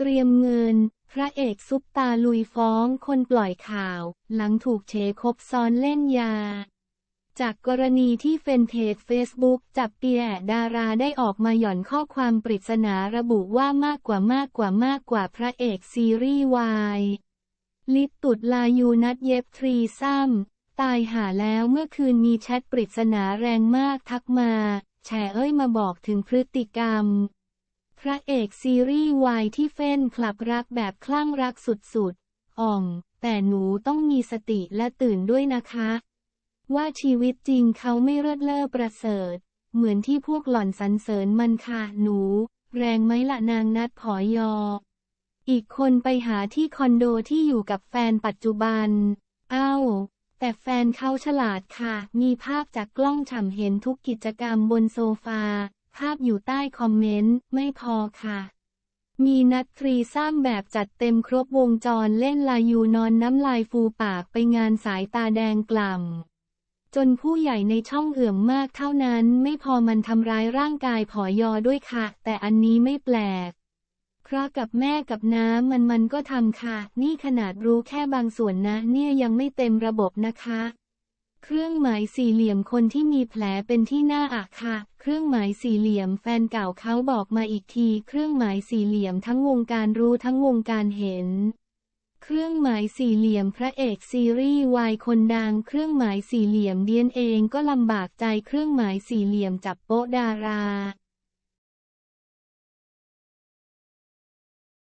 เตรียมเงิน พระเอกซุปตาลุยฟ้องคนปล่อยข่าว หลังถูกเฉคบซ้อนเล่นยา จากกรณีที่เฟนเพจ Facebook จับเปียดาราได้ออกมาหย่อนข้อความปริศนาระบุว่ามากกว่ามากกว่ามากกว่าพระเอกซีรีส์วายลิปตุดลายูนัดเย็บทรีซ้ำตายหาแล้วเมื่อคืนมีแชทปริศนาแรงมากทักมาแฉเอ้ยมาบอกถึงพฤติกรรม พระเอกซีรีส์วายที่เฟ้นคลับรักแบบคลั่งรักสุดๆ อ่อง แต่หนูต้องมีสติและตื่นด้วยนะคะ ว่าชีวิตจริงเขาไม่เลิศเล่อประเสริฐ เหมือนที่พวกหล่อนสรรเสริญมันค่ะหนู แรงไหมละนางนัดผอยอ อีกคนไปหาที่คอนโดที่อยู่กับแฟนปัจจุบัน เอ้า แต่แฟนเขาฉลาดค่ะ มีภาพจากกล้องฉ่ำเห็นทุกกิจกรรมบนโซฟา ภาพอยู่ใต้คอมเมนต์ ไม่พอค่ะ มีนัดทรีซ้ำแบบจัดเต็มครบวงจรเล่นลายูนอนน้ำลายฟูปากไปงานสายตาแดงกล่ำ จนผู้ใหญ่ในช่องเอื่อมมากเท่านั้น ไม่พอมันทำร้ายร่างกายผอยอด้วยค่ะ แต่อันนี้ไม่แปลกเพราะกับแม่กับน้ำมันมันก็ทำค่ะ นี่ขนาดรู้แค่บางส่วนนะ เนี่ยยังไม่เต็มระบบนะคะ เครื่องหมายสี่เหลี่ยมคนที่มีแผลเป็นที่หน้าอักค่ะ เครื่องหมายสี่เหลี่ยมแฟนเก่าเขาบอกมาอีกที เครื่องหมายสี่เหลี่ยมทั้งวงการรู้ทั้งวงการเห็น เครื่องหมายสี่เหลี่ยมพระเอกซีรีส์วายคนดัง เครื่องหมายสี่เหลี่ยมเดียนเองก็ลำบากใจเครื่องหมายสี่เหลี่ยมจับโป๊ะดารา